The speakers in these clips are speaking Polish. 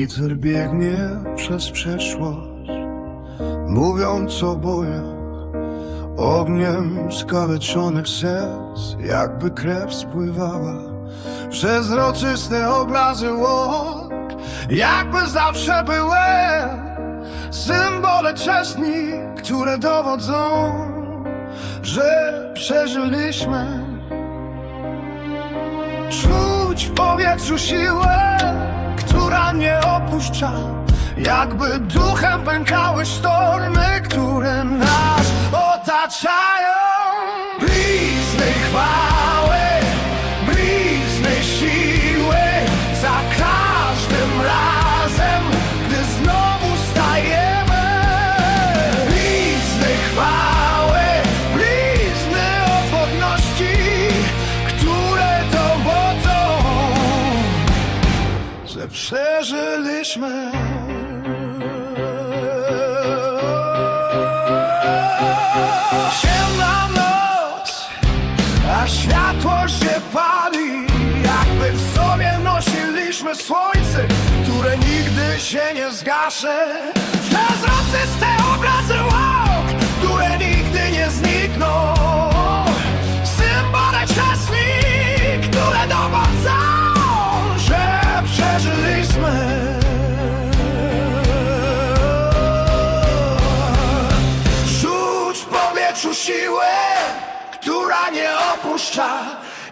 Bohater biegnie przez przeszłość, mówiąc o bojach, ogniem skaleczonych serc, jakby krew spływała. Przezroczyste obrazy łok, jakby zawsze były symbole czesni, które dowodzą, że przeżyliśmy. Czuć w powietrzu siłę, która nie opuszcza Jakby duchem pękały sztormy, które nas otaczają. Blizny chwały, blizny siły Za każdym razem, gdy znowu stajemy. Blizny chwały, przeżyliśmy. Ciemna noc, a światło się pali, jakby w sobie nosiliśmy słońce, które nigdy się nie zgasze. Przezroczyste obrazy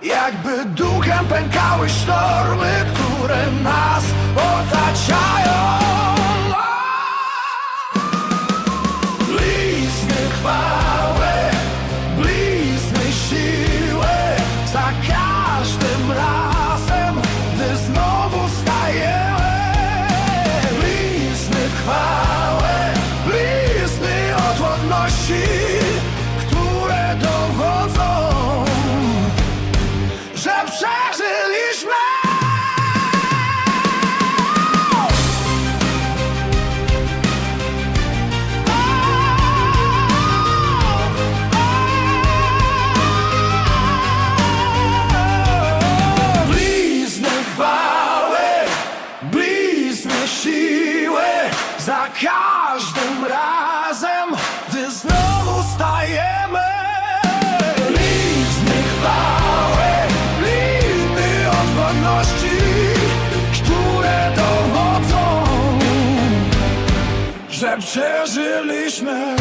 Jakby duchem pękały sztormy, które nas otaczają. Blizny chwały, blizny siły Za każdym razem, gdy znowu stajemy. Blizny chwały, blizny odwodności że przeżyliśmy